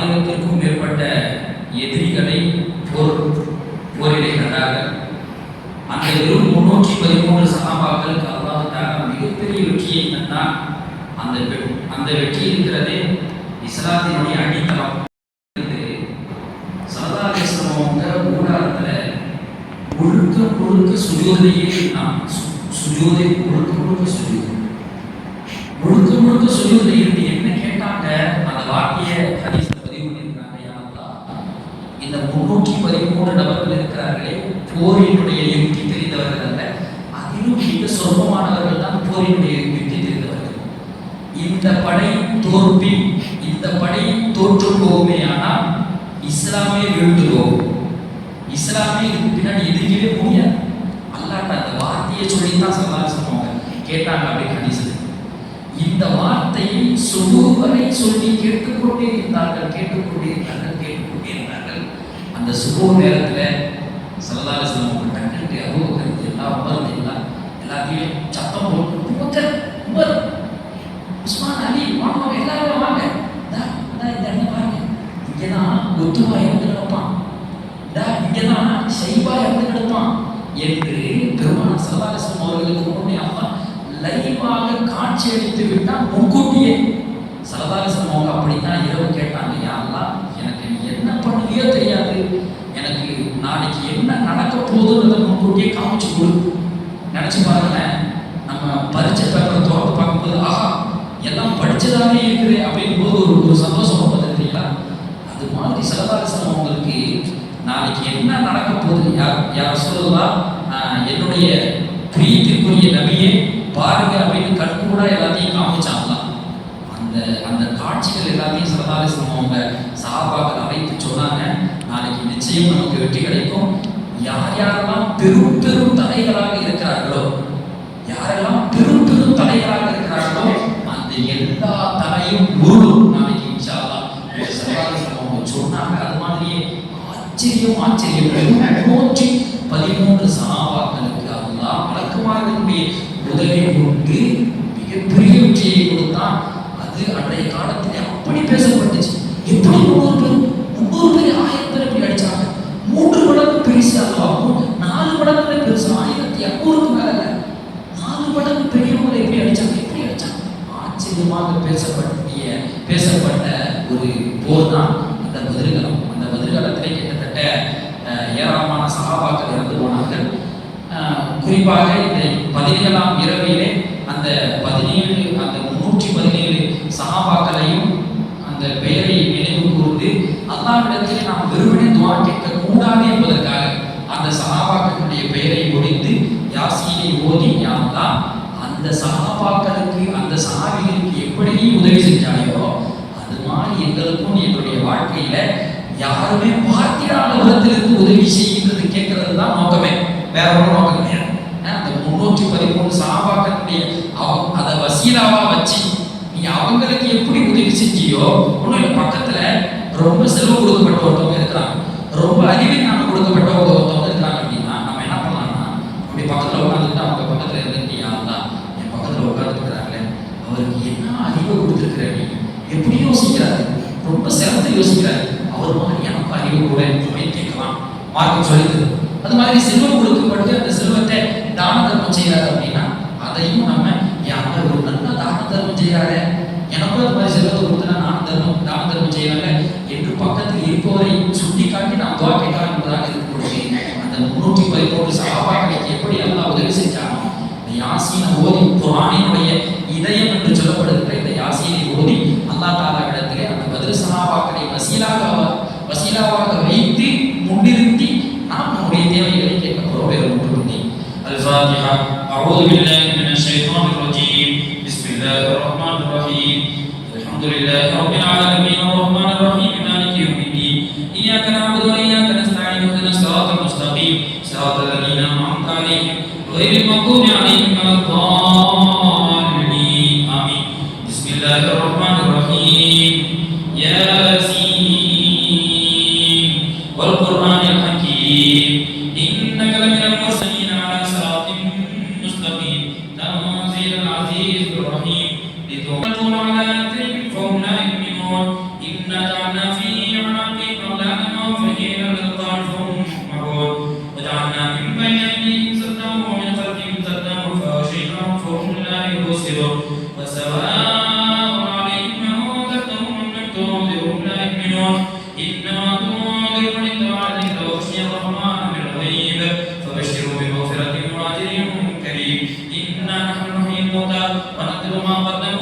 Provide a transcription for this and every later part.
Ahí முன்னூற்றி நபர்கள் இருக்கிறார்களே போரினுடைய யுக்தி தெரிந்தவர்கள் அல்ல. அதிலும் மிக சொற்பமானவர்கள் தான் போரினுடைய யுக்தி தெரிந்தவர்கள். இந்த படை தோற்பி இந்த படை தோற்று போகுமே ஆனால் இஸ்லாமே வீழ்ந்து போகும். இஸ்லாமே இதுக்கு பின்னாடி எதிர்க்கவே முடியாது. அல்லாட்ட அந்த வார்த்தையை சொல்லி தான் சல்லாஹ் சொல்லுவாங்க. கேட்டாங்க அப்படி ஹதீஸ்ல. இந்த வார்த்தையை சுபுவரை சொல்லி கேட்டுக்கொண்டே இருந்தார்கள் கேட்டுக்கொண்டே அந்த சுபு நேரத்தில் சல்லல்லாஹு அலைஹி வஸல்லம் டக்குனு அபூபக்கர் எல்லாம் உமர் எல்லாம் எல்லாத்தையும் சத்தம் போட்டு உமர் உமர் உஸ்மான் அலி வாங்க எல்லாரும் வாங்க. டா இந்த இடத்துல பாருங்க. இங்கதான் ஒத்துவா இறந்து கிடப்பான். டா இங்கதான் ஷைபா இறந்து கிடப்பான் என்று பெருமான சல்லாசம் அவர்களுக்கு முன்னே அப்பா லைவாக காட்சி அளித்து விட்டால் முன்கூட்டியே. சரதாரசம் அவங்க அப்படித்தான் இரவு கேட்டாங்க யாரெல்லாம் அல்லாஹ் எனக்கு நீ என்ன பண்ணுவியோ தெரியாது எனக்கு நாளைக்கு என்ன நடக்க போகுதுன்றத முன்கூட்டியே காமிச்சு கொடு. நினச்சி பாருங்களேன் நம்ம பரீட்சை பேப்பரை திறந்து பார்க்கும்போது ஆஹா எல்லாம் படிச்சதாவே இருக்குது அப்படிங்கும் போது ஒரு ஒரு சந்தோஷம் பார்த்துருக்கீங்களா அது மாதிரி சரதாரசம் அவங்களுக்கு நாளைக்கு என்ன நடக்க போகுது? யார் யார் சொல்லலாம் என்னுடைய பிரீத்திற்குரிய நபியே பாருங்க அப்படின்னு கண்கூட எல்லாத்தையும் காமிச்சாங்களாம் அந்த அந்த காட்சிகள் எல்லாத்தையும் சரதாரசம் அவங்க சாபாக்கள் அழைத்து சொன்னாங்க. நிச்சயம் நமக்கு வெற்றி கிடைக்கும். யார் யாரெல்லாம் பெரும் பெரும் தலைகளாக இருக்கிறார்களோ யாரெல்லாம் பெரும் பெரும் தலைகளாக இருக்கிறார்களோ அந்த எல்லா தலையும் உருளும் நாளைக்கு ஒரு சரதாரசம் சொன்னாங்க அது மாதிரியே ஆச்சரியம் ஆச்சரியம். நூற்றி பதிமூன்று சனாபாக்களுக்கு அல்லா வழக்கமாகக்கூடிய உதவி கொண்டு மிகப்பெரிய வெற்றியை கொடுத்தான். அது அன்றைய காலத்திலே அப்படி பேசப்பட்டுச்சு எப்படி முன்னூறு பேர் முன்னூறு பேர் ஆயிரம் பேர் எப்படி அடிச்சாங்க மூன்று மடங்கு பெருசு அல்லாவும் நாலு மடங்குல பெருசு ஆயிரத்தி ஐநூறுக்கு மேல இல்ல. நாலு மடங்கு பெரியவங்களை எப்படி அடிச்சாங்க எப்படி அடிச்சாங்க ஆச்சரியமாக பேசப்பட்டிய பேசப்பட்ட ஒரு போர் தான் அந்த பதிர்களம் அந்த பதிர்களத்திலே கிட்டத்தட்ட அஹ், ஏராளமான சகாபாக்கள் இறந்து போனார்கள் அஹ், குறிப்பாக இந்த பதினேழாம் இரவிலே அந்த பதினேழு அந்த முன்னூற்றி பதினேழு சகாபாக்களையும் அந்த பெயரை நினைவு கூர்ந்து அல்லாஹ்விடத்தில் நாம் வெறுமனே துவா கேட்க கூடாது என்பதற்காக அந்த சகாபாக்களுடைய பெயரை ஒழித்து யாசீனை ஓதி யா அல்லாஹ் அந்த சகாபாக்களுக்கு அந்த சகாபிகளுக்கு எப்படி நீ உதவி செஞ்சாயோ அது மாதிரி எங்களுக்கும் எங்களுடைய வாழ்க்கையில யாருமே பார்த்திடாத உலகத்திலிருந்து உதவி செய்கின்றது கேட்கறது தான் நோக்கமே வேற ஒரு நோக்கம் கிடையாது ஏன்னா, அந்த முன்னூற்றி பதிமூணு சகாபாக்களுடைய அவ- அதை வசீலாவா வச்சு நீ அவங்களுக்கு எப்படி உதவி செஞ்சியோ ஒன்றும் பக்கத்துல ரொம்ப செலவு கொடுக்கப்பட்ட ஒருத்தவங்க இருக்கிறாங்க. ரொம்ப அறிவிஞானம் கொடுக்கப்பட்ட ஒரு ஒருத்தவங்க இருக்கிறாங்க அப்படின்னா நம்ம என்ன பண்ணலாம்னா அப்படி பக்கத்துல உட்காந்துட்டு அவங்க பக்கத்துல இருந்துட்டியா தான் என் பக்கத்துல உட்காந்துருக்கிறாங்களே அவருக்கு என்ன அறிவு கொடுத்துருக்கிறாரு எப்படி யோசிக்கிறாரு? ரொம்ப சிறந்து யோசிக்கிறாரு. அவர் மாதிரி எனக்கு அறிவு கூட அப்படின்னு கேட்கலாம். மார்க்கம் சொல்லுது. அது மாதிரி செல்வம் கொடுக்கப்பட்டு அந்த செல்வத்தை தான தர்மம் செய்யறாரு அப்படின்னா அதையும் நம்ம யாரும் ஒரு நல்ல தான தர்மம் எனக்கும் அது மாதிரி செல்வத்தை கொடுத்தனா நான் தர்மம் தான தர்மம் செய்யறாங்க என்று பக்கத்தில் இருப்பவரை சுட்டி காட்டி நான் துவா கேட்கலாம் என்பதாக இருக்கக்கூடிய அந்த முன்னூற்றி பதிமூன்று சகாபாக்களுக்கு எப்படி எல்லாம் உதவி செஞ்சாலும் இந்த யாசீனை ஓதி குரானினுடைய இதயம் என்று சொல்லப்படுகிற இந்த யாசீனை ஓதி அல்லா தாரா ياسين والقرآن الحكيم الرجيم إنا نحن نحيي الموتى ونكتب ما قدموا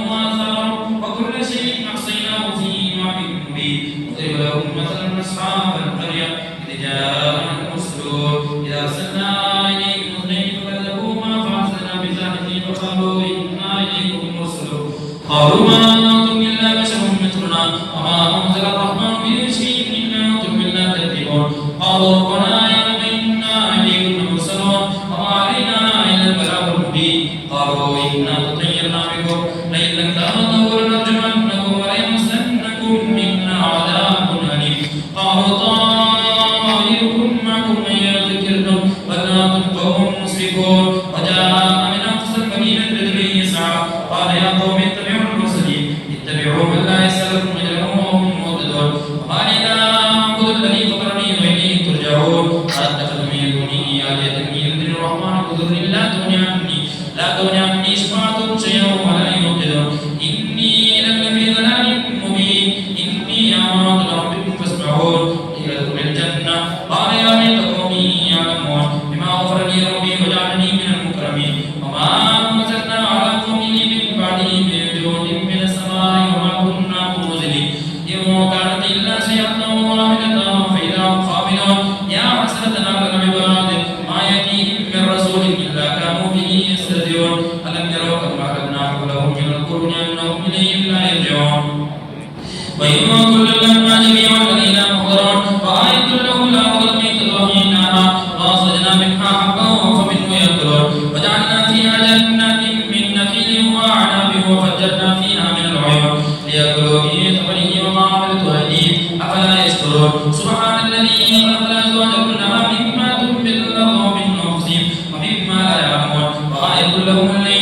ولي وما عملت أيديهم أفلا يشكرون. سبحان الذي خلق الأزواج كلها مما تنبت الأرض ومن أنفسهم ومما لا يعلمون. وغائب لهم الليل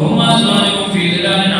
وما ظالم في ذلك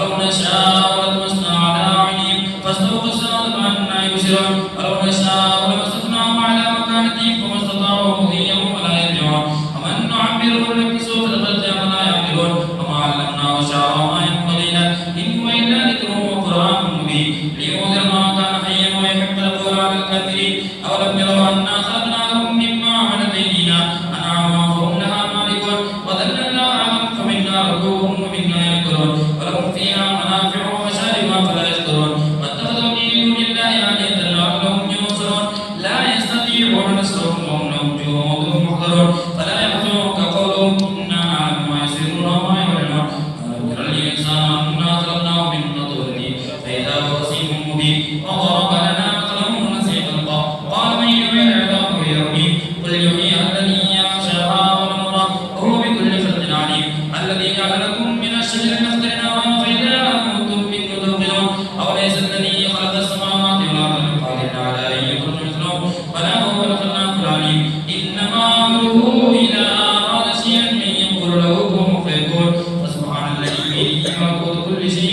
ولو نشاء محرم ممنوع مجود محضر فلا يحضر religion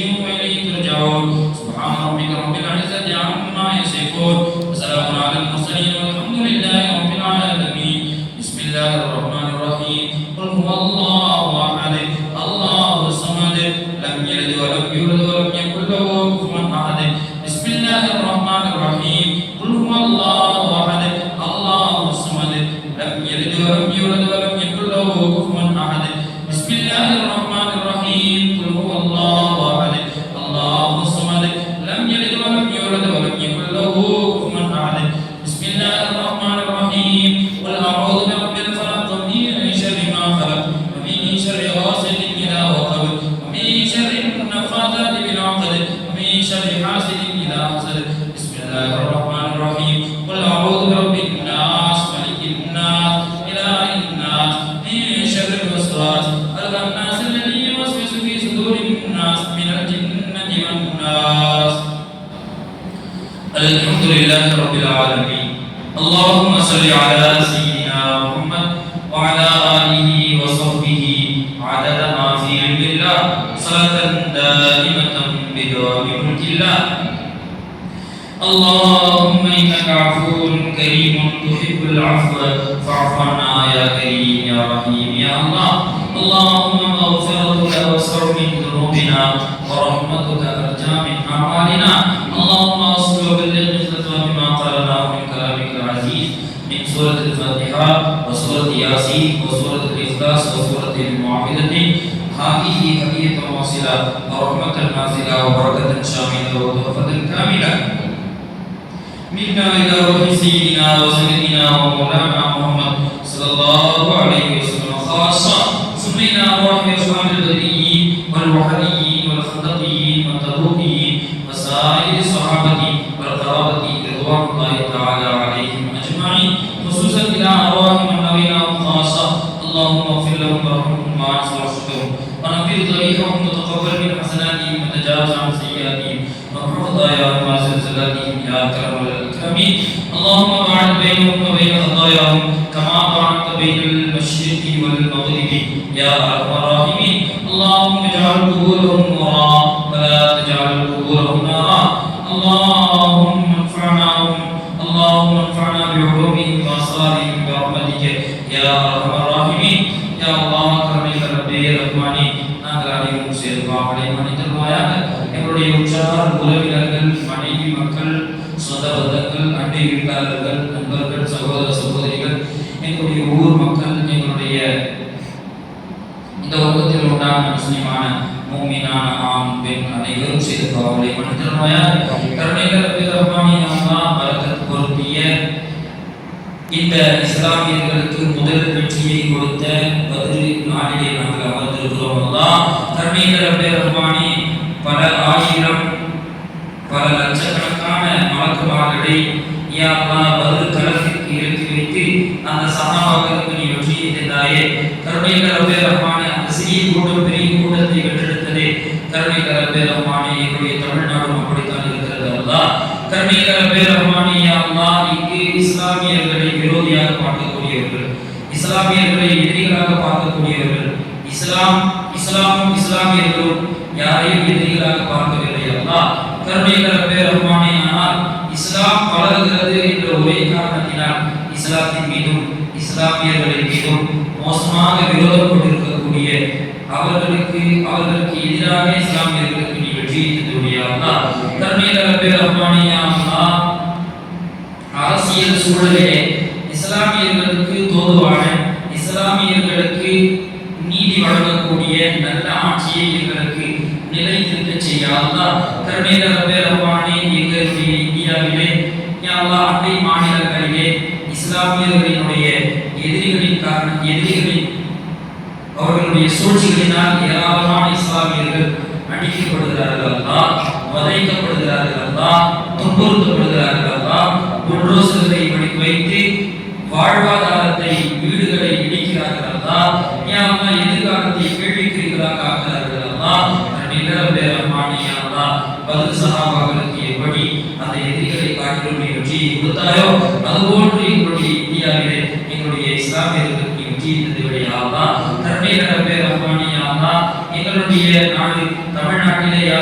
صلاة دائمة بدوام ملك الله. اللهم إنك عفو كريم تحب العفو فاعف عنا يا كريم يا رحيم يا الله. اللهم مغفرتك أوسع من ذنوبنا ورحمتك أرجى من أعمالنا. اللهم أصل وبلغ مثل بما قرأناه من كلامك العزيز من سورة الفاتحة وسورة ياسين وسورة الإخلاص وسورة المعوذة هذه هدية واصلة ورحمة نازلة وبركة شاملة وتحفة كاملة. منا إلى روح سيدنا وسيدنا ومولانا محمد صلى الله عليه وسلم خاصة إلى أرواح أصحاب البدريين والوحديين زلاتهم يا أكرم الأكرمين اللهم باعد بينهم وبين خطاياهم كما باعدت بين المشرق والمغرب يا أرحم الراحمين. اللهم اجعل قبورهم نورا ولا تجعل قبورهم نارا. இந்த இஸ்லாமியர்களுக்கு முதல் வெற்றியை கொடுத்த பதில் நாளிலே நாங்கள் அமர்ந்திருக்கிறோம். தான் கருணைகள் ரஹ்மானி பல ஆயிரம் பல லட்சக்கணக்கான மலக்குமார்களை யா பதில் களத்திற்கு இறக்கி வைத்து அந்த சகாபாக்களுக்கு நீ வெற்றியை தந்தாயே. கருணைகள் ரஹ்மானி அந்த சிறிய கூட்டம் பெரிய கூட்டத்தை வென்றெடுத்ததே. கருணைகள் ரப்பே ரஹ்மானி எங்களுடைய தமிழ்நாடும் அப்படித்தான் இருக்கிறது. அல்லா கருணைகள் ரப்பே ரஹ்மானி இங்கு இஸ்லாமியர்களை விரோதியாக பார்க்கக்கூடியவர்கள். இஸ்லாமியர்களை எதிரிகளாக பார்க்கக்கூடியவர்கள். இஸ்லாம் இஸ்லாமும் இஸ்லாமியர்களும் யாரையும் எதிரிகளாக பார்க்கவில்லை அல்லாஹ் கருணைகள் ரப்பே இஸ்லாம் வளர்கிறது என்ற ஒரே காரணத்தினால் இஸ்லாத்தின் மீதும் இஸ்லாமியர்களின் மீதும் மோசமாக விரோதம் கொண்டிருக்கக்கூடிய அவர்களுக்கு அவர்களுக்கு எதிராக இஸ்லாமியர்களுக்கு நீ வெற்றியை தந்துடைய அல்லாஹ் அரசியல் சூழலிலே இஸ்லாமியர்களுக்கு தோதுவான இஸ்லாமியர்களுக்கு நீதி வழங்கக்கூடிய நல்ல ஆட்சியை எங்களுக்கு நிலைத்திருக்க செய்ய அல்லாஹ் கருணையில எங்களுடைய இந்தியாவிலே யா அண்டை மாநிலங்களிலே இஸ்லாமியர்களினுடைய எதிரிகளின் காரணம் எதிரிகளின் அவர்களுடைய சூழ்ச்சிகளினால் ஏராளமான இஸ்லாமியர்கள் அடிக்கப்படுகிறார்கள் தான் வதைக்கப்படுகிறார்கள் தான் துன்புறுத்தப்படுகிறார்கள் தான் குண்டோசுகளை வைத்து வாழ்வாதாரத்தை வீடுகளை இடிக்கிறார்கள் தான் யா எதிர்காலத்தை கேள்விக்குறிகளாக ஆக்குகிறார்கள் தான் நிலவே ரஹ்மானி பதில் சகாபாக்களுக்கு எப்படி அந்த எதிரிகளை காட்டிலும் நீ வெற்றியை கொடுத்தாயோ? அதுபோன்று எங்களுடைய இந்தியாவிலே எங்களுடைய இஸ்லாமியர்களுக்கு நீ வெற்றியை தந்தபடியா தான் கருணை ரப்பே ரஹ்மானே யா எங்களுடைய நாடு தமிழ்நாட்டிலே யா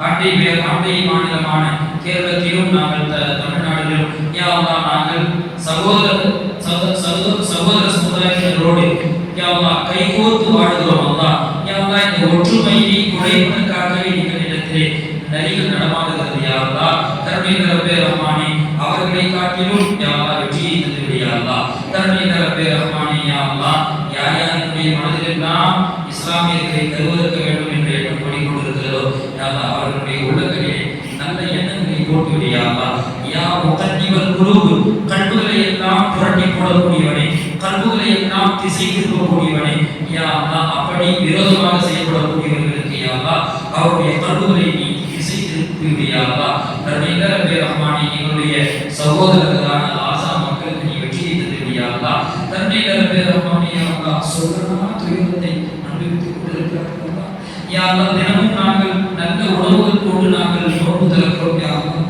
அண்டை வே- அண்டை மாநிலமான கேரளத்திலும் நாங்கள் தமிழ்நாட்டிலும் யா நாங்கள் சகோதர சகோதர சமுதாயங்களோடு கைகோர்த்து இந்த ஒற்றுமையை குறைப்பதற்காகவே நரிகள் நடமாடுகிறது ரப்பே அவர்களை காட்டிலும் யா வெற்றியை தந்து யா ரப்பே மனதிலெல்லாம் இஸ்லாமியர்களை கருவதற்க வேண்டும் என்று எண்ணம் ஓடிக்கொண்டிருக்கிறதோ அவர்களுடைய உள்ளங்களிலே நல்ல எண்ணங்களை போட்டு விடு யா முகத்திவர் குரு கண்புகளை எல்லாம் புரட்டி போடக்கூடியவனே கண்புகளை எல்லாம் திசை திருப்பக்கூடியவனே யா அப்படி விரோதமாக செய்யப்படக்கூடியவர்களுக்கு யாவா அவருடைய கண்புகளை நீ திசை திருப்பி யா அல்லாஹ் கருணையில ரப்பே எங்களுடைய சகோதரர்களான ஆசா மக்களுக்கு நீ வெற்றியை தந்து யா அல்லாஹ் கருணையில ரப்பே ரஹ்மானே யா அல்லாஹ் யாரும் தினமும் நாங்கள் நல்ல உணவுகள் போட்டு நாங்கள் நோன்பு திறக்கிறோம் யாரும்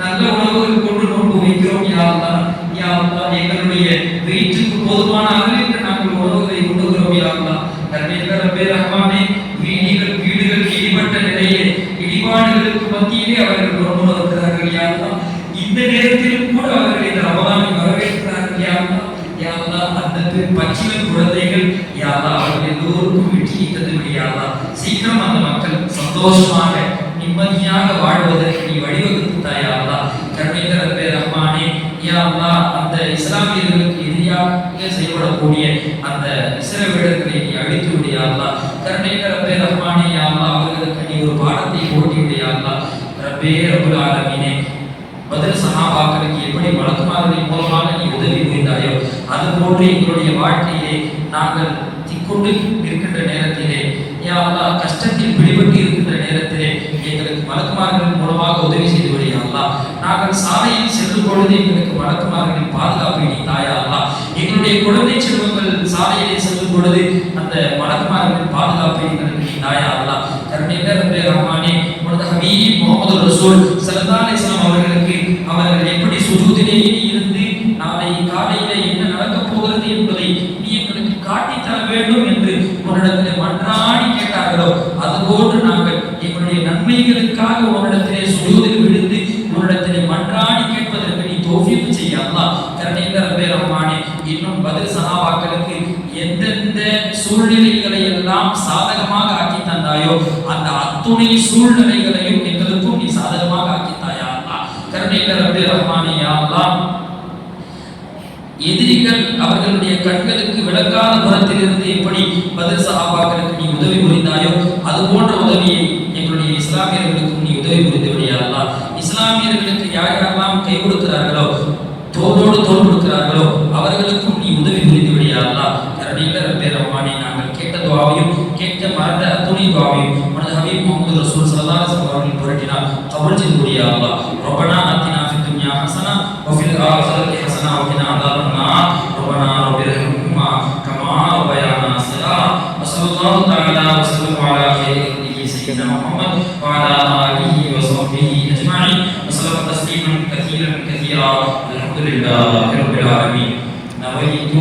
நல்ல உணவுகள் போட்டு நோன்பு வைக்கிறோம் யா அல்லாஹ். யா அல்லாஹ் எங்களுடைய வீட்டுக்கு போதுமான அளவிற்கு நாங்கள் உணவுகளை உண்ணுகிறோம் யா அல்லாஹ். கருணையில ரப்பே ரஹ்மானே வீடுகள் வீடுகள் இடிபட்ட நிலையே இடிபாடுகளுக்கு மத்தியிலே அவர்கள் நோன்பு நோக்கிறார்கள் யா அல்லாஹ். இந்த நேரத்திலும் கூட அவர்கள் இந்த ரமலானை வரவேற்கிறார்கள் யா அல்லாஹ். யா அந்த பச்சிலை குழந்தைகள் யா அவர்கள் எல்லோருக்கும் வெற்றியை தந்துவிடு யா சீக்கிரம் அந்த மக்கள் சந்தோஷமாக நிம்மதியாக வாழ்வதற்கு நீ வழிவகுத்து தாயா கருணைகர கருணை ரஹ்மானே அந்த இஸ்லாமியர்களுக்கு எதிராக செயல்படக்கூடிய அந்த இஸ்ரவேலர்களை நீ அழித்து விடு கருணைகர அல்லாஹ் கருணை ரஹ்மானே யா அவர்களுக்கு நீ ஒரு பாடத்தை ஓட்டி விடு ரப்பே ரபுல் ஆலமீனே பதில் சகாபாக்களுக்கு எப்படி வழக்குமார்களின் மூலமாக நீ உதவி புரிந்தாயோ அது போன்று எங்களுடைய வாழ்க்கையிலே நாங்கள் திக்கொண்டு இருக்கின்ற நேரத்திலே யா கஷ்டத்தில் பிடிபட்டு இருக்கின்ற நேரத்திலே எங்களுக்கு வழக்குமார்கள் மூலமாக உதவி செய்து விடு நாங்கள் சாலையில் செல்லும் பொழுது எங்களுக்கு வழக்குமார்களின் பாதுகாப்பை நீ தாயா எங்களுடைய குழந்தை செல்வங்கள் சாலையிலே செல்லும் பொழுது அந்த வழக்குமார்களின் பாதுகாப்பை எங்களுக்கு நீ தாயா அல்லாஹ் கருணையில ரஹ்மானே உனது ஹபீப் முகமது ரசூல் அவர்களுக்கு அவர்கள் எப்படி சுஜூதிலேயே இருந்து நாளை காலையில என்ன நடக்கப் போகிறது என்பதை நீ எங்களுக்கு காட்டித்தர வேண்டும் என்று உன்னிடத்தில் மன்றாடி அதுபோன்று நாங்கள் எங்களுடைய நன்மைகளுக்காக உன்னிடத்திலே சுஜூதில் விழுந்து உன்னிடத்திலே மன்றாடி கேட்பதற்கு நீ தோஃபிப்பு செய்ய அல்லாஹ். கருணையில ரஹ்மானே இன்னும் பதில் சஹாபாக்களுக்கு எந்தெந்த சூழ்நிலைகளை எல்லாம் சாதகமாக ஆக்கி தந்தாயோ அந்த அத்துணை சூழ்நிலை எங்களுக்கும் நீ சாதகமாக ஆக்கி தாயா அல்லாஹ் கருணையில ரப்பே ரஹ்மானே யா அல்லாஹ் எதிரிகள் அவர்களுடைய கண்களுக்கு விளக்காத புறத்திலிருந்து எப்படி பதில் சஹாபாக்களுக்கு நீ உதவி புரிந்தாயோ அது போன்ற உதவியை எங்களுடைய இஸ்லாமியர்களுக்கும் நீ உதவி புரிந்தபடியா அல்லாஹ் இஸ்லாமியர்களுக்கு யாரெல்லாம் கை கொடுக்கிறார்களோ தோளோடு தோல் கொடுக்கிறார்களோ அவர்களுக்கும் நீ உதவி புரிந்து விடியாதா கரடியில் பேர் ரஹ்மானி நாங்கள் கேட்ட துவாவையும் கேட்க மறந்த அத்துணை துவாவையும் உனது ஹபீப் முகமது ரசூல் சல்லாஹ் அவர்கள் புரட்டினார். கபல் செய்து முடியாதா ரொபனா அத்தினா ஃபி துன்யா ஹசனா வஃபில் ஆஹிரத்தி ஹசனா வகினா அதாரனா ரொபனா ரபிரஹம்மா கமா ரபயானா சலா வஸல்லல்லாஹு தஆலா வஸல்லம் அலா ஹைரி சையidina முஹம்மத் ஆலிஹி வஸஹ்பிஹி அஜ்மஈன். تسليما كثيرا كثيرا. الحمد لله رب العالمين. نويت